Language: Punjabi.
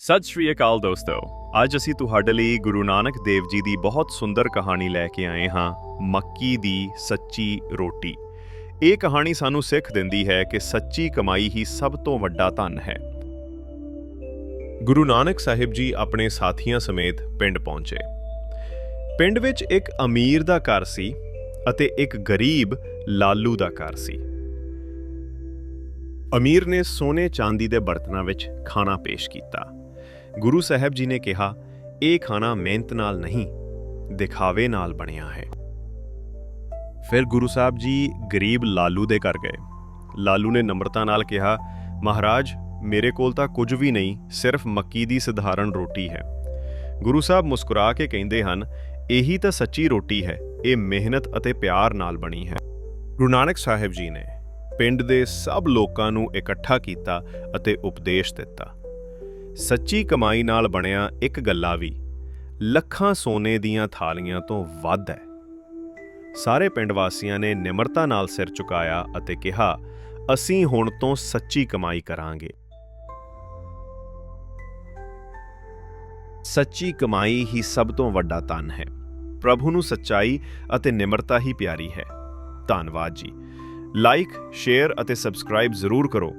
ਸਤਿ ਸ਼੍ਰੀ ਅਕਾਲ ਦੋਸਤੋ। ਅੱਜ ਅਸੀਂ ਤੁਹਾਡੇ ਲਈ ਗੁਰੂ ਨਾਨਕ ਦੇਵ ਜੀ ਦੀ ਬਹੁਤ ਸੁੰਦਰ ਕਹਾਣੀ ਲੈ ਕੇ ਆਏ ਹਾਂ, ਮੱਕੀ ਦੀ ਸੱਚੀ ਰੋਟੀ। ਇਹ ਕਹਾਣੀ ਸਾਨੂੰ ਸਿੱਖ ਦਿੰਦੀ ਹੈ ਕਿ ਸੱਚੀ ਕਮਾਈ ਹੀ ਸਭ ਤੋਂ ਵੱਡਾ ਧਨ ਹੈ। ਗੁਰੂ ਨਾਨਕ ਸਾਹਿਬ ਜੀ ਆਪਣੇ ਸਾਥੀਆਂ ਸਮੇਤ ਪਿੰਡ ਪਹੁੰਚੇ। ਪਿੰਡ ਵਿੱਚ ਇੱਕ ਅਮੀਰ ਦਾ ਘਰ ਸੀ ਅਤੇ ਇੱਕ ਗਰੀਬ ਲਾਲੂ ਦਾ ਘਰ ਸੀ। ਅਮੀਰ ਨੇ ਸੋਨੇ ਚਾਂਦੀ ਦੇ ਬਰਤਨਾਂ ਵਿੱਚ ਖਾਣਾ ਪੇਸ਼ ਕੀਤਾ। ਗੁਰੂ ਸਾਹਿਬ ਜੀ ਨੇ ਕਿਹਾ, ਇਹ ਖਾਣਾ ਮਿਹਨਤ ਨਾਲ ਨਹੀਂ, ਦਿਖਾਵੇ ਨਾਲ ਬਣਿਆ ਹੈ। ਫਿਰ ਗੁਰੂ ਸਾਹਿਬ ਜੀ ਗਰੀਬ ਲਾਲੂ ਦੇ ਘਰ ਗਏ। ਲਾਲੂ ਨੇ ਨਮਰਤਾ ਨਾਲ ਕਿਹਾ, ਮਹਾਰਾਜ, ਮੇਰੇ ਕੋਲ ਤਾਂ ਕੁਝ ਵੀ ਨਹੀਂ, ਸਿਰਫ ਮੱਕੀ ਦੀ ਸਧਾਰਨ ਰੋਟੀ ਹੈ। ਗੁਰੂ ਸਾਹਿਬ ਮੁਸਕਰਾ ਕੇ ਕਹਿੰਦੇ ਹਨ, ਇਹੀ ਤਾਂ ਸੱਚੀ ਰੋਟੀ ਹੈ, ਇਹ ਮਿਹਨਤ ਅਤੇ ਪਿਆਰ ਨਾਲ ਬਣੀ ਹੈ। ਗੁਰੂ ਨਾਨਕ ਸਾਹਿਬ ਜੀ ਨੇ ਪਿੰਡ ਦੇ ਸਭ ਲੋਕਾਂ ਨੂੰ ਇਕੱਠਾ ਕੀਤਾ ਅਤੇ ਉਪਦੇਸ਼ ਦਿੱਤਾ। ਸੱਚੀ ਕਮਾਈ ਨਾਲ ਬਣਿਆ ਇੱਕ ਗੱਲਾ ਵੀ, ਲੱਖਾਂ ਸੋਨੇ ਦੀਆਂ ਥਾਲੀਆਂ ਤੋਂ ਵੱਧ ਹੈ। ਸਾਰੇ ਪਿੰਡ ਵਾਸੀਆਂ ਨੇ ਨਿਮਰਤਾ ਨਾਲ ਸਿਰ ਝੁਕਾਇਆ ਅਤੇ ਕਿਹਾ, ਅਸੀਂ ਹੁਣ ਤੋਂ ਸੱਚੀ ਕਮਾਈ ਕਰਾਂਗੇ। ਸੱਚੀ ਕਮਾਈ ਹੀ ਸਭ ਤੋਂ ਵੱਡਾ ਧਨ ਹੈ। ਪ੍ਰਭੂ ਨੂੰ ਸੱਚਾਈ ਅਤੇ ਨਿਮਰਤਾ ਹੀ ਪਿਆਰੀ ਹੈ। ਧੰਨਵਾਦ ਜੀ। ਲਾਈਕ ਸ਼ੇਅਰ ਅਤੇ ਸਬਸਕ੍ਰਾਈਬ ਜ਼ਰੂਰ ਕਰੋ।